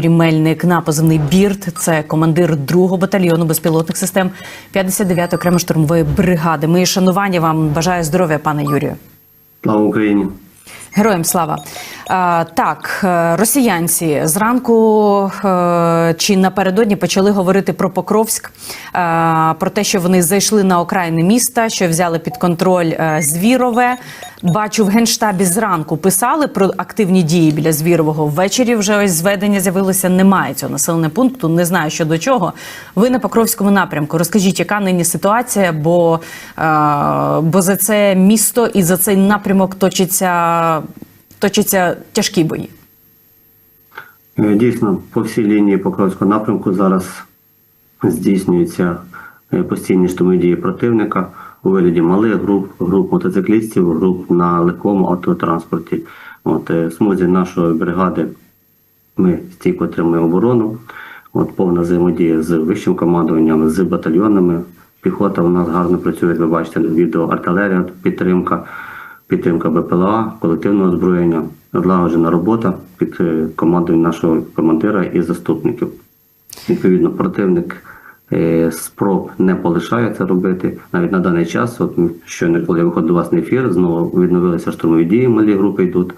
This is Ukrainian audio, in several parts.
Юрій Мельник на позивний Бірт. Це командир 2-го батальйону безпілотних систем 59-ї окремо штурмової бригади. Мої шанування вам бажаю здоров'я, пане Юрію. Слава Україні! Героям слава так, е, росіянці зранку е, чи напередодні почали говорити про Покровськ, е, про те, що вони зайшли на окраїни міста, що взяли під контроль Звірове. Бачу, в генштабі зранку писали про активні дії біля Звірового. Ввечері вже ось зведення з'явилося. Немає цього населеного пункту. Не знаю, що до чого. Ви на Покровському напрямку. Розкажіть, яка нині ситуація? Бо, бо за це місто і за цей напрямок точиться, точаться тяжкі бої. Е, Дійсно, по всій лінії Покровського напрямку зараз здійснюються е, постійні штурмові дії противника у вигляді малих груп, груп мотоциклістів, груп на легкому автотранспорті. От, е, в смузі нашої бригади ми стійко тримаємо оборону. От, повна взаємодія з вищим командуванням, з батальйонами. Піхота у нас гарно працює, ви бачите, відео артилерія, підтримка, підтримка БПЛА, колективного озброєння, злагоджена робота під е, командою нашого командира і заступників. Відповідно, противник е, спроб не полишає це робити. Навіть на даний час, от щойно коли я виходив до вас на ефір, знову відновилися штурмові дії, малі групи йдуть.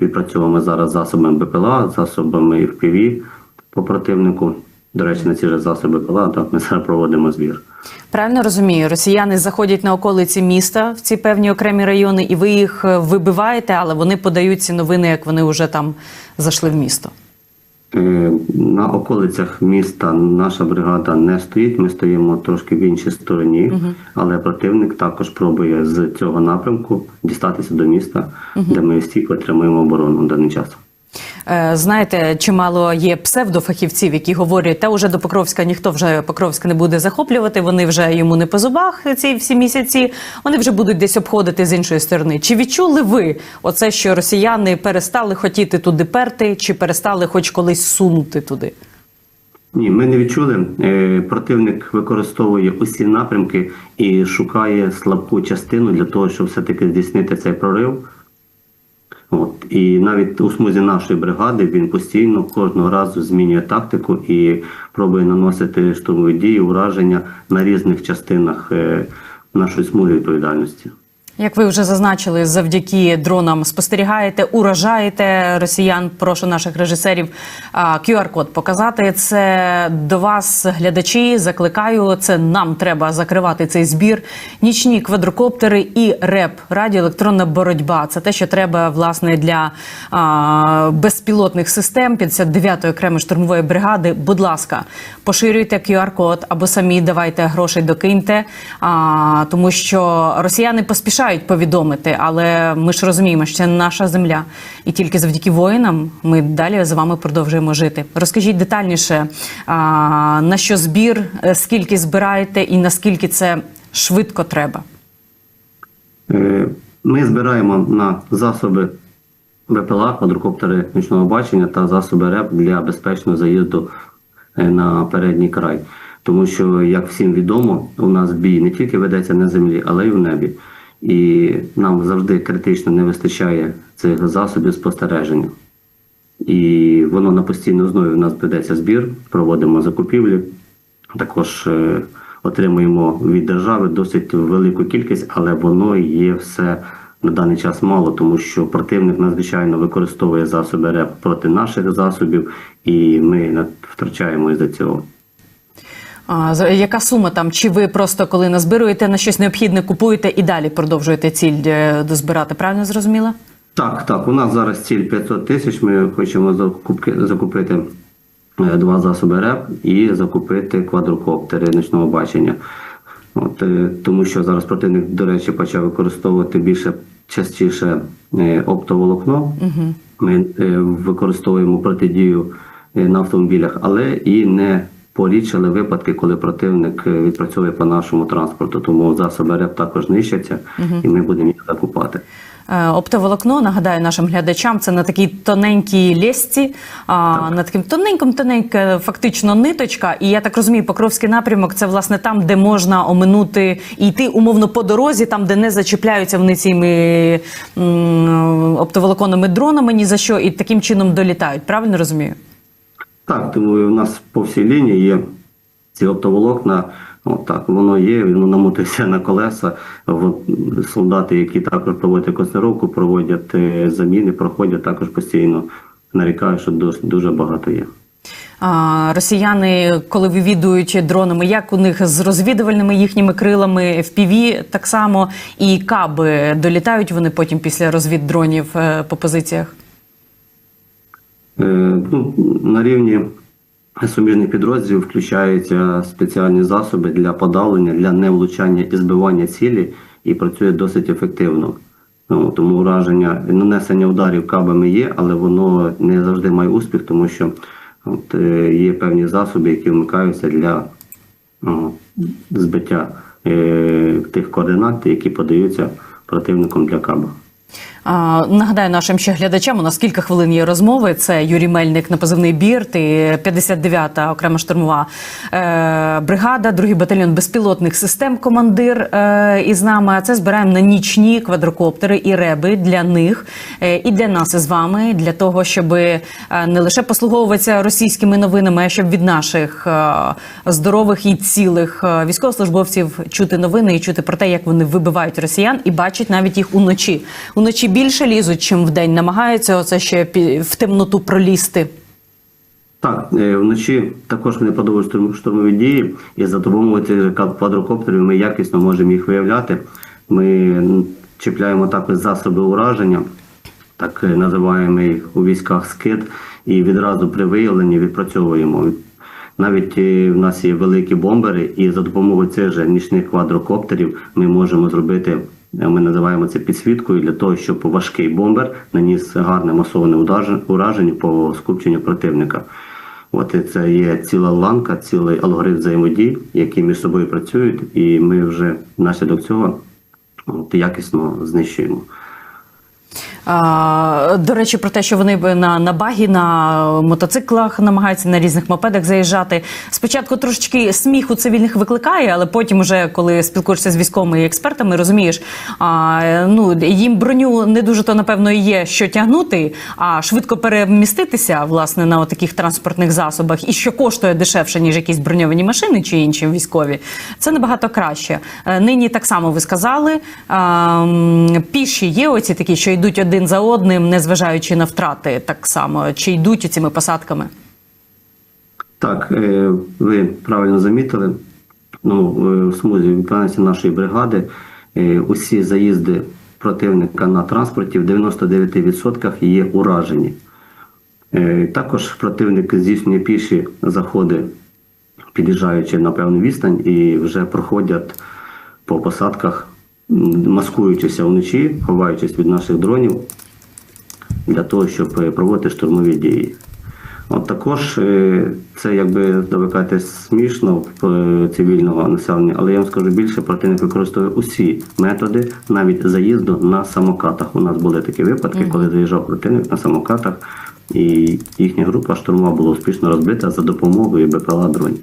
Відпрацьовуємо зараз засобами БПЛА, засобами FPV по противнику. До речі, на ці ж засоби БПЛА так, ми зараз проводимо збір. Правильно розумію, росіяни заходять на околиці міста в ці певні окремі райони, і ви їх е, вибиваєте, але вони подають ці новини, як вони вже там зайшли в місто. Е, На околицях міста наша бригада не стоїть. Ми стоїмо трошки в іншій стороні, але противник також пробує з цього напрямку дістатися до міста, де ми стійко тримаємо оборону на даний час. Е, Знаєте, чимало є псевдофахівців, які говорять, та уже до Покровська ніхто вже Покровська не буде захоплювати. Вони вже йому не по зубах ці всі місяці. Вони вже будуть десь обходити з іншої сторони. Чи відчули ви оце, що росіяни перестали хотіти туди перти, чи перестали хоч колись сунути туди? Ні, ми не відчули. Е, Противник використовує усі напрямки і шукає слабку частину для того, щоб все-таки здійснити цей прорив. От. І навіть у смузі нашої бригади він постійно кожного разу змінює тактику і пробує наносити штурмові дії, ураження на різних частинах е, нашої смуги відповідальності. Як ви вже зазначили, завдяки дронам спостерігаєте, уражаєте росіян. Прошу наших режисерів QR-код показати. Це до вас, глядачі. Закликаю. Це нам треба закривати цей збір. Нічні квадрокоптери і РЕП радіоелектронна боротьба. Це те, що треба власне для а, безпілотних систем 59-ї окремої штурмової бригади. Будь ласка, поширюйте QR-код або самі давайте грошей докиньте, а, тому що росіяни поспішають повідомити, але ми ж розуміємо, що це наша земля, і тільки завдяки воїнам ми далі з вами продовжуємо жити. Розкажіть детальніше на що збір, е, скільки збираєте, і наскільки це швидко треба. Е, Ми збираємо на засоби БПЛА, квадрокоптери нічного бачення та засоби РЕП для безпечного заїзду е, на передній край. Тому що, як всім відомо, у нас бій не тільки ведеться на землі, але й в небі. І нам завжди критично не вистачає цих засобів спостереження. І воно на постійній основі у нас ведеться збір, проводимо закупівлі. Також е, отримуємо від держави досить велику кількість, але воно є все на даний час мало, тому що противник надзвичайно використовує засоби РЕП проти наших засобів, і ми втрачаємо із-за цього. А, яка сума там? Чи ви просто коли назбируєте на щось необхідне, купуєте і далі продовжуєте ціль е, дозбирати? Правильно зрозуміла? Так, так, у нас зараз ціль 500 тисяч. Ми хочемо закупки, закупити е, два засоби РЕП і закупити квадрокоптери нічного бачення. От, е, тому що зараз противник, до речі, почав використовувати більше частіше оптоволокно. Ми використовуємо протидію на автомобілях, але і не полічили випадки, коли противник е, відпрацьовує по нашому транспорту. Тому засоби РЕП також нищаться, і ми будемо їх закупати. Е, Оптоволокно, нагадаю нашим глядачам, це на такій тоненькій лесці, а, на таким тоненьким, тоненька фактично ниточка. І я так розумію, Покровський напрямок це власне там, де можна оминути і йти умовно по дорозі, там, де не зачіпляються вони цими оптоволоконними дронами ні за що, і таким чином долітають. Правильно розумію? Так, тому у нас по всій лінії є ці оптоволокна. От так, воно є, воно намотується на колеса. В- Солдати, які також проводять консервовку, проводять е, заміни, проходять також постійно. Нарікають, що дуже, дуже багато є. А, росіяни, коли вивідують дронами, як у них з розвідувальними їхніми крилами FPV так само, і каби долітають вони потім після розвіддронів е, по позиціях. Е, ну, на рівні суміжних підрозділів включаються спеціальні засоби для подавлення, для невлучання і збивання цілі, і працює досить ефективно. Ну, тому ураження, нанесення ударів кабами є, але воно не завжди має успіх, тому що от, е, є певні засоби, які вмикаються для ну, збиття е, тих координат, які подаються противником для каба. Нагадаю нашим ще глядачам, у нас кілька хвилин є розмови. Це Юрій Мельник на позивний Бірт і 59-та окрема штурмова е, бригада, другий батальйон безпілотних систем, командир е, із нами. А це збираємо на нічні квадрокоптери і реби для них е, і для нас із вами, для того, щоб не лише послуговуватися російськими новинами, а щоб від наших здорових і цілих військовослужбовців чути новини і чути про те, як вони вибивають росіян, і бачать навіть їх уночі. Уночі більше лізуть, чим вдень. Намагаються оце ще в темноту пролізти. Так, е, вночі також вони продовжують штурмові дії, і за допомогою цих квадрокоптерів ми якісно можемо їх виявляти. Ми чіпляємо також засоби ураження, так е, називаємо їх у військах скид, і відразу при виявленні відпрацьовуємо. Навіть е, в нас є великі бомбери, і за допомогою цих же нічних квадрокоптерів ми можемо зробити. Ми називаємо це підсвіткою для того, щоб важкий бомбер наніс гарне масоване ураження по скупченню противника. От це є ціла ланка, цілий алгоритм взаємодій, які між собою працюють, і ми вже внаслідок цього от, якісно знищуємо. До речі, про те, що вони на, на багі, на мотоциклах намагаються на різних мопедах заїжджати. Спочатку трошечки сміх у цивільних викликає, але потім, уже коли спілкуєшся з військовими і експертами, розумієш, а, ну їм броню не дуже то напевно і є що тягнути, а швидко переміститися власне на таких транспортних засобах, і що коштує дешевше ніж якісь броньовані машини чи інші військові. Це набагато краще. Е, Нині так само ви сказали. а, Піші є оці такі, що йдуть один за одним, незважаючи на втрати, так само чи йдуть цими посадками. Так, е, ви правильно замітили. Ну, е, в смузі відповідальності нашої бригади е, усі заїзди противника на транспорті в 99% є уражені. Також противник здійснює піші заходи, під'їжджаючи на певну відстань, і вже проходять по посадках, маскуючися вночі, ховаючись від наших дронів для того, щоб е, проводити штурмові дії. От також е, це якби да, смішно е, цивільного населення, але я вам скажу більше, противник використовує усі методи, навіть заїзду на самокатах. У нас були такі випадки, коли заїжджав противник на самокатах, і їхня група штурмова була успішно розбита за допомогою БПЛА дронів.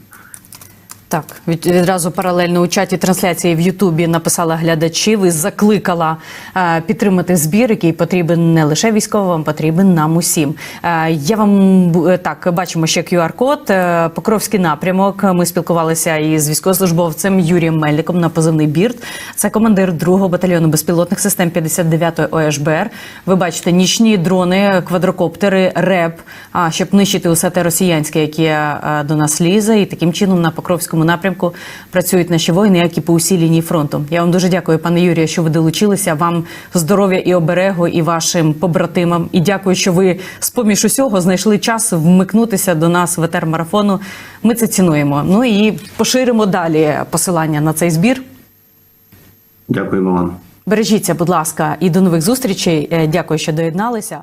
Так, від, відразу паралельно у чаті трансляції в Ютубі написала глядачів і закликала е, підтримати збір, який потрібен не лише військовим, потрібен нам усім. Е, я вам е, так бачимо ще QR-код. Е, Покровський напрямок. Ми спілкувалися із військовослужбовцем Юрієм Мельником на позивний бірт. Це командир 2-го батальйону безпілотних систем 59-ї ОШБР. Ви бачите нічні дрони, квадрокоптери, РЕП, а, щоб нищити усе те росіянське, яке е, до нас лізе, і таким чином на Покровському напрямку працюють наші воїни, як і по усій лінії фронту. Я вам дуже дякую, пане Юрію, що ви долучилися. Вам здоров'я і оберегу, і вашим побратимам. І дякую, що ви з поміж усього знайшли час вмикнутися до нас в етер марафону. Ми це цінуємо. Ну і поширимо далі посилання на цей збір. Дякуємо вам. Бережіться, будь ласка, і до нових зустрічей. Е, Дякую, що доєдналися.